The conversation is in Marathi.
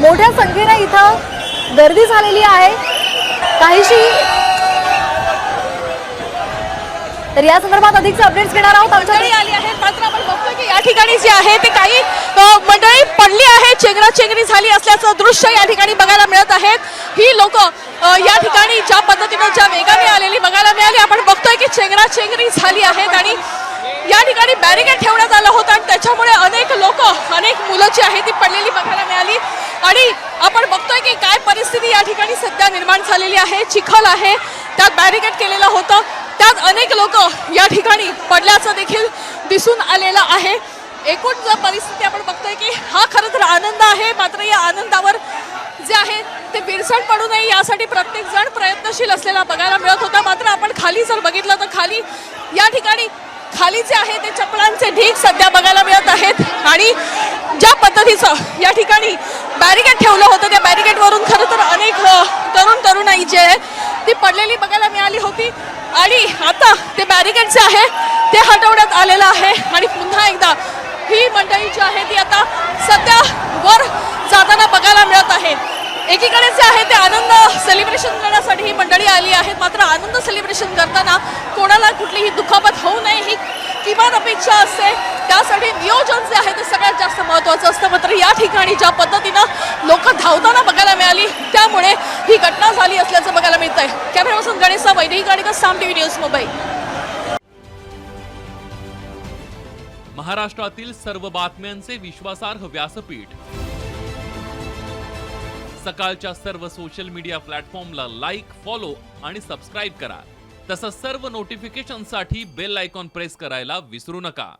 मोठ्या संख्येने इथं गर्दी झालेली आहे. काहीशी तर या संदर्भात अधिकचे अपडेट्स घेणार आहोत आमच्याकडे आली आहे मात्र आपण बघतो की या ठिकाणी जे आहे ते काही मंडळी पडली आहे. चेंगरा चेंगरी झाली असल्याचं दृश्य या ठिकाणी बघायला मिळत आहेत. ही लोक या ठिकाणी ज्या पद्धतीनं ज्या वेगाने आलेली बघायला मिळाली. आपण बघतोय की चेंगरा चेंगरी झाली आहेत आणि या ठिकाणी बॅरिकेड ठेवण्यात आलं होतं आणि त्याच्यामुळे अनेक लोक अनेक मुलं जी आहेत ती पडलेली बघायला मिळाली. आणि आपण बघतोय की काय परिस्थिती या ठिकाणी सध्या निर्माण झालेली आहे चिखल आहे. त्यात बॅरिकेड केलेलं होतं. त्यात अनेक लोक या ठिकाणी पडल्याचं देखील दिसून आलेलं आहे. एकूण जर परिस्थिती आपण बघतोय की हा खरं तर आनंद आहे मात्र या आनंदावर जे आहे ते बिरसण पडू नये यासाठी प्रत्येक जण प्रयत्नशील असलेला बघायला मिळत होता. मात्र आपण खाली जर बघितलं तर खाली या ठिकाणी खाली जे आहे ते चपलांचे ढीग सध्या बघायला मिळत आहेत. आणि ज्या पद्धतीचं या ठिकाणी बॅरिकेड ठेवलं होतं त्या बॅरिकेडवरून खरं तर अनेक तरुण तरुणाई जे आहे ती पडलेली बघायला मिळाली होती. आणि आता ते बॅरिकेड जे आहे ते हटवण्यात आलेलं आहे. आणि पुन्हा एकदा ही मंडळी जी आहे ती आता सध्या वर जाताना बघायला मिळत आहे. एकीकडे जे आहे ते आनंद सेलिब्रेशन करण्यासाठी ही मंडळी आली आहेत मात्र आनंद सेलिब्रेशन करताना कोणाला कुठलीही दुखापत होऊ नये ही किमान अपेक्षा असते. त्यासाठी नियोजन जे आहे ते सगळ्यात जास्त महत्त्वाचं असतं मात्र या ठिकाणी ज्या पद्धतीनं लोक धावताना बघायला मिळाली. त्यामुळे ही घटना झाली असल्याचं बघायला मिळत आहे कॅमेरापासून गणेशा ही गाडीकर साम टीव्ही न्यूज मुंबई. महाराष्ट्रातील सर्व बातम्यांचे विश्वासार्ह व्यासपीठ. सकाळच्या सर्व सोशल मीडिया प्लॅटफॉर्मला लाईक फॉलो आणि सबस्क्राईब करा. तसंच सर्व नोटिफिकेशनसाठी बेल आयकॉन प्रेस करायला विसरू नका.